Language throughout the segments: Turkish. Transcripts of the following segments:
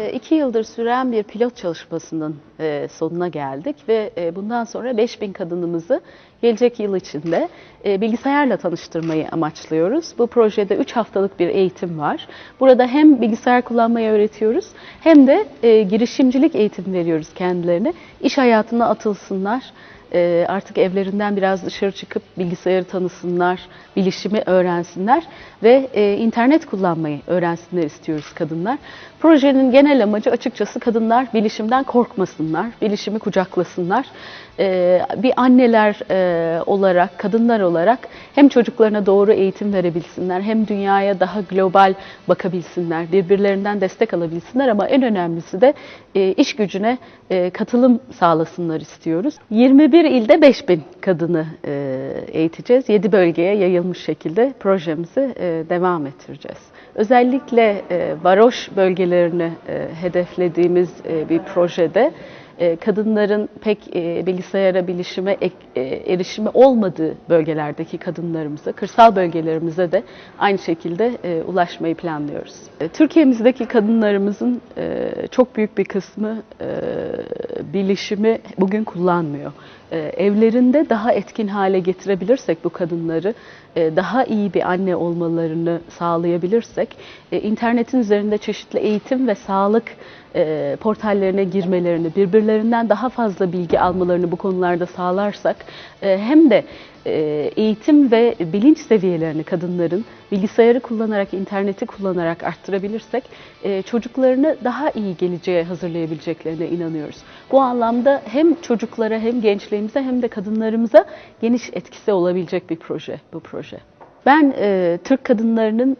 E, İki yıldır süren bir pilot çalışmasının e, sonuna geldik ve e, bundan sonra 5000 kadınımızı gelecek yıl içinde e, bilgisayarla tanıştırmayı amaçlıyoruz. Bu projede 3 haftalık bir eğitim var. Burada hem bilgisayar kullanmayı öğretiyoruz hem de girişimcilik eğitimi veriyoruz kendilerine. İş hayatına atılsınlar, artık evlerinden biraz dışarı çıkıp bilgisayarı tanısınlar, bilişimi öğrensinler ve e, internet kullanmayı öğrensinler istiyoruz kadınlar. Projenin genel amacı açıkçası kadınlar bilişimden korkmasınlar, bilişimi kucaklasınlar. E, bir anneler e, olarak, kadınlar olarak hem çocuklarına doğru eğitim verebilsinler, hem dünyaya daha global bakabilsinler, birbirlerinden destek alabilsinler ama en önemlisi de e, iş gücüne katılım sağlasınlar istiyoruz. 21 ilde 5000 kadını e, eğiteceğiz. 7 bölgeye yayılmış şekilde projemizi e, devam ettireceğiz. Özellikle e, varoş bölgelerini hedeflediğimiz bir projede e, kadınların pek e, bilgisayara, bilişime e, erişimi olmadığı bölgelerdeki kadınlarımıza, kırsal bölgelerimize de aynı şekilde ulaşmayı planlıyoruz. Türkiye'mizdeki kadınlarımızın çok büyük bir kısmı bilişimi bugün kullanmıyor. Evlerinde daha etkin hale getirebilirsek bu kadınları, daha iyi bir anne olmalarını sağlayabilirsek, internetin üzerinde çeşitli eğitim ve sağlık portallerine girmelerini, birbirlerinden daha fazla bilgi almalarını bu konularda sağlarsak, e, hem de e, eğitim ve bilinç seviyelerini kadınların bilgisayarı kullanarak, interneti kullanarak arttırabilirsek, e, çocuklarını daha iyi geleceğe hazırlayabileceklerine inanıyoruz. Bu anlamda hem çocuklara hem gençliğimize hem de kadınlarımıza geniş etkisi olabilecek bir proje bu proje. Ben e, Türk kadınlarının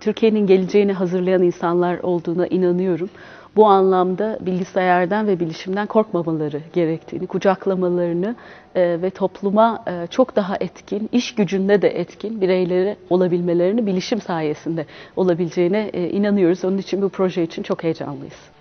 Türkiye'nin geleceğini hazırlayan insanlar olduğuna inanıyorum. Bu anlamda bilgisayardan ve bilişimden korkmamaları gerektiğini, kucaklamalarını e, ve topluma e, çok daha etkin, iş gücünde de etkin bireyleri olabilmelerini bilişim sayesinde olabileceğine e, inanıyoruz. Onun için bu proje için çok heyecanlıyız.